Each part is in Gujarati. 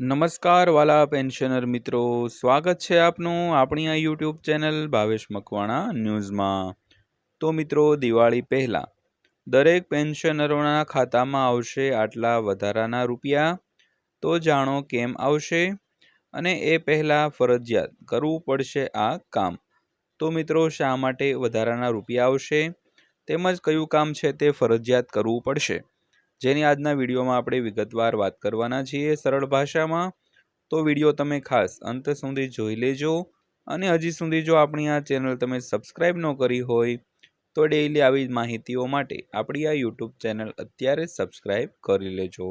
નમસ્કાર વાલા પેન્શનર મિત્રો, સ્વાગત છે આપનું આપણી આ યુટ્યુબ ચેનલ ભાવેશ મકવાણા ન્યૂઝમાં. તો મિત્રો, દિવાળી પહેલાં દરેક પેન્શનરોના ખાતામાં આવશે આટલા વધારાના રૂપિયા. તો જાણો કેમ આવશે? અને એ પહેલાં ફરજિયાત કરવું પડશે આ કામ. તો મિત્રો, શા માટે વધારાના રૂપિયા આવશે? તેમજ કયું કામ છે તે ફરજિયાત કરવું પડશે? જેની આજના વિડીયોમાં આપણે વિગતવાર વાત કરવાના છીએ સરળ ભાષામાં, તો વીડિયો તમે ખાસ અંત સુધી જોઈ લેજો અને હજી સુધી જો આપણી આ ચેનલ તમે સબસ્ક્રાઈબ ન કરી હોય, તો ડેઈલી આવી માહિતીઓ માટે આપણી આ યુટ્યુબ ચેનલ અત્યારે સબસ્ક્રાઈબ કરી લેજો.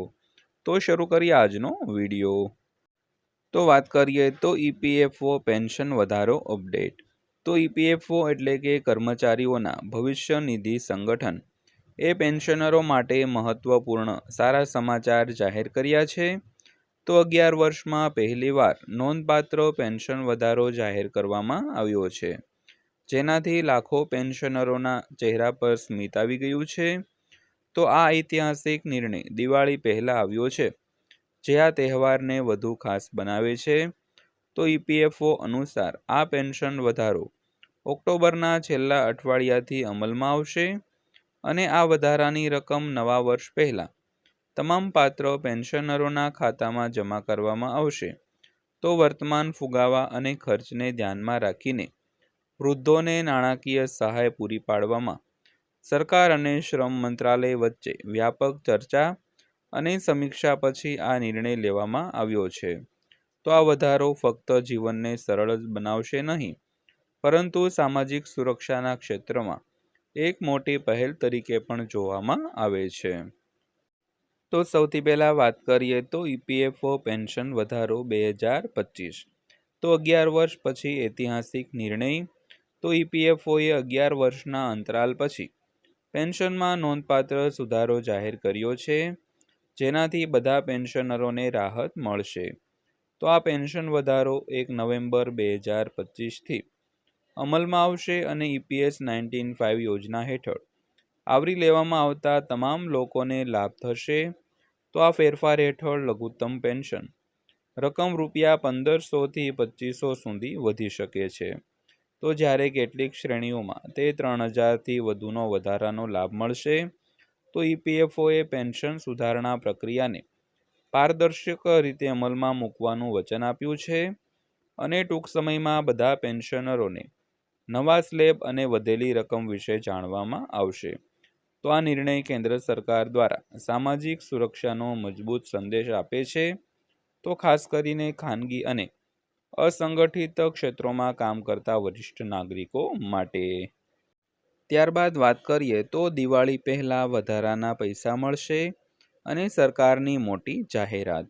તો શરૂ કરીએ આજનો વીડિયો. તો વાત કરીએ તો ઈપીએફઓ પેન્શન વધારો અપડેટ. તો ઈપીએફઓ એટલે કે કર્મચારીઓના ભવિષ્ય નિધિ સંગઠન એ પેન્શનરો માટે મહત્વપૂર્ણ સારા સમાચાર જાહેર કર્યા છે. તો અગિયાર વર્ષમાં પહેલીવાર નોંધપાત્ર પેન્શન વધારો જાહેર કરવામાં આવ્યો છે. જેનાથી લાખો પેન્શનરોના ચહેરા પર સ્મિત આવી ગયું છે. તો આ ઐતિહાસિક નિર્ણય દિવાળી પહેલાં આવ્યો છે. જે આ તહેવારને વધુ ખાસ બનાવે છે. તો ઈપીએફઓ અનુસાર આ પેન્શન વધારો ઓક્ટોબરના છેલ્લા અઠવાડિયાથી અમલમાં આવશે. અને આ વધારાની રકમ નવા વર્ષ પહેલાં. તમામ પાત્ર પેન્શનરોના ખાતામાં જમા કરવામાં આવશે. તો વર્તમાન ફુગાવા અને ખર્ચને ધ્યાનમાં રાખીને વૃદ્ધોને નાણાકીય સહાય પૂરી પાડવામાં સરકાર અને શ્રમ મંત્રાલય વચ્ચે વ્યાપક ચર્ચા અને સમીક્ષા પછી આ નિર્ણય લેવામાં આવ્યો છે. તો આ વધારો ફક્ત જીવનને સરળ જ બનાવશે નહીં, પરંતુ સામાજિક સુરક્ષાના ક્ષેત્રમાં એક મોટી પહેલ તરીકે પણ જોવામાં આવે છે. તો સૌથી પહેલાં વાત કરીએ તો ઈપીએફઓ પેન્શન વધારો બે હજાર પચીસ. તો અગિયાર વર્ષ પછી ઐતિહાસિક નિર્ણય, તો ઈપીએફઓએ અગિયાર વર્ષના અંતરાલ પછી પેન્શનમાં નોંધપાત્ર સુધારો જાહેર કર્યો છે, જેનાથી બધા પેન્શનરોને રાહત મળશે. તો આ પેન્શન વધારો એક નવેમ્બર બે હજાર પચીસથી અમલમાં આવશે અને ઈપીએસ નાઇન્ટીન ફાઇવ યોજના હેઠળ. આવરી લેવામાં આવતા તમામ લોકોને લાભ થશે તો આ ફેરફાર હેઠળ લઘુત્તમ પેન્શન. રકમ રૂપિયા પંદરસોથી પચીસો સુધી વધી શકે છે. તો જ્યારે કેટલીક શ્રેણીઓમાં તે ત્રણ હજારથી વધુનો વધારાનો લાભ મળશે, તો ઈપીએફઓએ પેન્શન સુધારણા પ્રક્રિયાને પારદર્શક રીતે અમલમાં મૂકવાનું વચન આપ્યું છે અને ટૂંક સમયમાં બધા પેન્શનરોને નવા સ્લેબ અને વધેલી રકમ વિશે જાણવામાં આવશે. તો આ નિર્ણય કેન્દ્ર સરકાર દ્વારા સામાજિક સુરક્ષાનો મજબૂત સંદેશ આપે છે. તો ખાસ કરીને ખાનગી અને અસંગઠિત ક્ષેત્રોમાં કામ કરતા વરિષ્ઠ નાગરિકો માટે. ત્યારબાદ વાત કરીએ તો દિવાળી પહેલાં વધારાના પૈસા મળશે અને સરકારની મોટી જાહેરાત.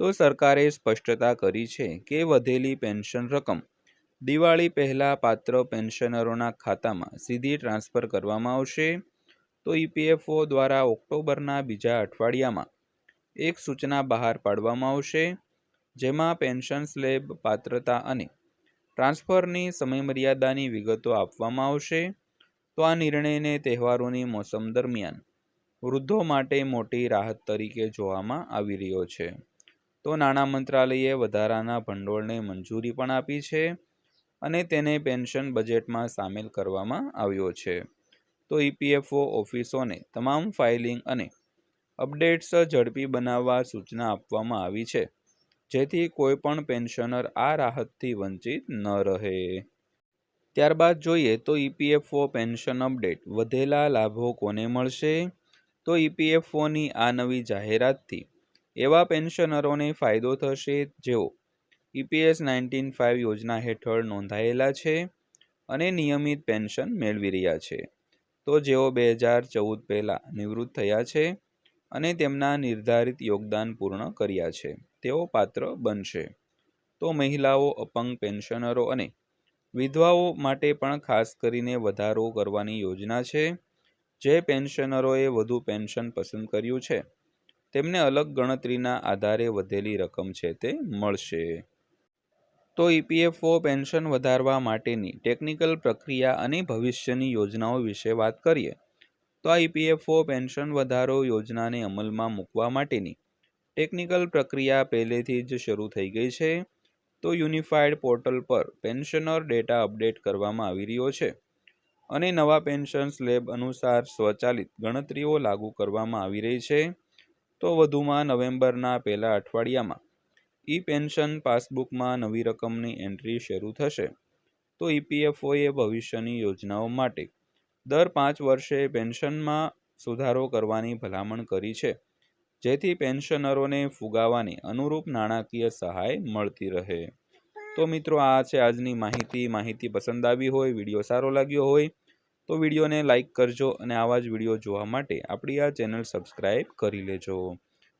તો સરકારે સ્પષ્ટતા કરી છે કે વધેલી પેન્શન રકમ દિવાળી પહેલાં પાત્ર પેન્શનરોના ખાતામાં સીધી ટ્રાન્સફર કરવામાં આવશે. તો ઈપીએફઓ દ્વારા ઓક્ટોબરના બીજા અઠવાડિયામાં એક સૂચના બહાર પાડવામાં આવશે, જેમાં પેન્શન સ્લેબ, પાત્રતા અને ટ્રાન્સફરની સમયમર્યાદાની વિગતો આપવામાં આવશે. તો આ નિર્ણયને તહેવારોની મોસમ દરમિયાન વૃદ્ધો માટે મોટી રાહત તરીકે જોવામાં આવી રહ્યો છે. તો નાણાં મંત્રાલયે વધારાના ભંડોળને મંજૂરી પણ આપી છે. અને તેને પેન્શન બજેટમાં સામેલ કરવામાં આવ્યો છે. તો ઈપીએફઓ ઓફિસોને તમામ ફાઇલિંગ અને અપડેટ્સ ઝડપી બનાવવા સૂચના આપવામાં આવી છે. જેથી કોઈપણ પેન્શનર આ રાહતથી વંચિત ન રહે. ત્યારબાદ જોઈએ તો ઈપીએફઓ પેન્શન અપડેટ વધેલા લાભો કોને મળશે? તો ઈપીએફઓની આ નવી જાહેરાતથી એવા પેન્શનરોને ફાયદો થશે જેઓ ઈપીએસ નાઇન્ટીન ફાઇવ યોજના હેઠળ નોંધાયેલા છે અને નિયમિત પેન્શન મેળવી રહ્યા છે. તો જેઓ બે હજાર ચૌદ પહેલાં નિવૃત્ત થયા છે અને તેમના નિર્ધારિત યોગદાન પૂર્ણ કર્યા છે, તેઓ પાત્ર બનશે. તો મહિલાઓ, અપંગ પેન્શનરો અને વિધવાઓ માટે પણ ખાસ કરીને વધારો કરવાની યોજના છે, જે પેન્શનરોએ વધુ પેન્શન પસંદ કર્યું છે. તેમને અલગ ગણતરીના આધારે વધેલી રકમ છે તે મળશે. તો ઈપીએફઓ પેન્શન વધારવા માટેની ટેકનિકલ પ્રક્રિયા અને ભવિષ્યની યોજનાઓ વિશે વાત કરીએ. તો આ ઈપીએફઓ પેન્શન વધારો યોજનાને અમલમાં મૂકવા માટેની ટેકનિકલ પ્રક્રિયા પહેલેથી જ શરૂ થઈ ગઈ છે. તો યુનિફાઈડ પોર્ટલ પર પેન્શનર ડેટા અપડેટ કરવામાં આવી રહ્યો છે અને નવા પેન્શન સ્લેબ અનુસાર સ્વચાલિત ગણતરીઓ લાગુ કરવામાં આવી રહી છે. તો વધુમાં નવેમ્બરના પહેલા અઠવાડિયામાં ઈ પેન્શન પાસબુકમાં નવી રકમની એન્ટ્રી શરૂ થશે. તો ઈપીએફઓએ ભવિષ્યની યોજનાઓ માટે દર પાંચ વર્ષે પેન્શનમાં સુધારો કરવાની ભલામણ કરી છે, જેથી પેન્શનરોને ફુગાવાની અનુરૂપ નાણાકીય સહાય મળતી રહે. તો મિત્રો, આ છે આજની માહિતી. માહિતી પસંદ આવી હોય, વીડિયો સારો લાગ્યો હોય, તો વિડીયોને લાઇક કરજો અને આવા જ વીડિયો જોવા માટે આપણી આ ચેનલ સબસ્ક્રાઈબ કરી લેજો.